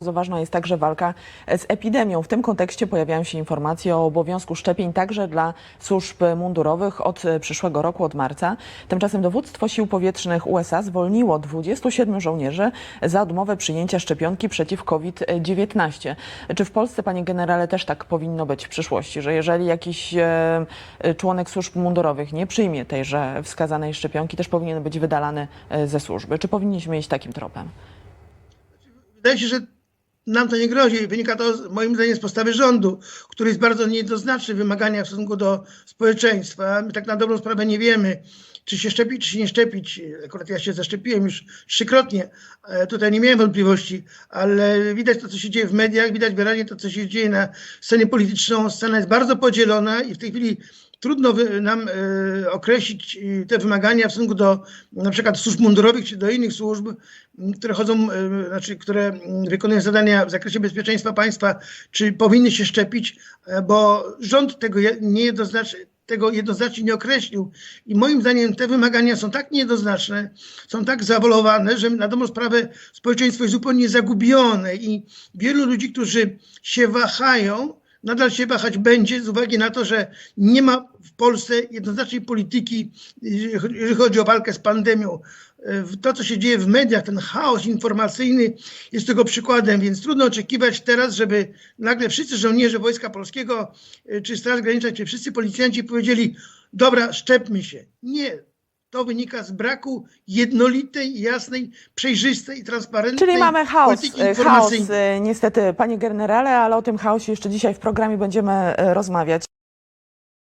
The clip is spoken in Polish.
Bardzo ważna jest także walka z epidemią. W tym kontekście pojawiają się informacje o obowiązku szczepień także dla służb mundurowych od e, przyszłego roku, od marca. Tymczasem dowództwo sił powietrznych USA zwolniło 27 żołnierzy za odmowę przyjęcia szczepionki przeciw COVID-19. Czy w Polsce, panie generale, też tak powinno być w przyszłości, że jeżeli jakiś e, e, członek służb mundurowych nie przyjmie tejże wskazanej szczepionki, też powinien być wydalany ze służby? Czy powinniśmy iść takim tropem? Wydaje się, że nam to nie grozi. Wynika to moim zdaniem z postawy rządu, który jest bardzo niejednoznaczny w wymaganiach w stosunku do społeczeństwa. My tak na dobrą sprawę nie wiemy, czy się szczepić, czy się nie szczepić. Akurat ja się zaszczepiłem już trzykrotnie. E, Tutaj nie miałem wątpliwości, ale widać to, co się dzieje w mediach, widać wyraźnie to, co się dzieje na scenie politycznej. Scena jest bardzo podzielona i w tej chwili trudno nam e, określić e, te wymagania w stosunku do na przykład służb mundurowych czy do innych służb, które chodzą, e, znaczy, które wykonują zadania w zakresie bezpieczeństwa państwa, czy powinny się szczepić, bo rząd tego je- niejednoznacznie tego jednoznacznie nie określił. I moim zdaniem te wymagania są tak niejednoznaczne, są tak zawolowane, że na dobrą sprawę społeczeństwo jest zupełnie zagubione i wielu ludzi, którzy się wahają, nadal się wahać będzie z uwagi na to, że nie ma w Polsce jednoznacznej polityki, jeżeli chodzi- o walkę z pandemią. To, co się dzieje w mediach, ten chaos informacyjny jest tego przykładem, więc trudno oczekiwać teraz, żeby nagle wszyscy żołnierze Wojska Polskiego, e, czy Straż Graniczna, czy wszyscy policjanci powiedzieli, dobra, szczepmy się. Nie. To wynika z braku jednolitej, jasnej, przejrzystej i transparentnej Czyli mamy chaos, e, chaos e, niestety, panie generale, ale o tym chaosie jeszcze dzisiaj w programie będziemy e, rozmawiać.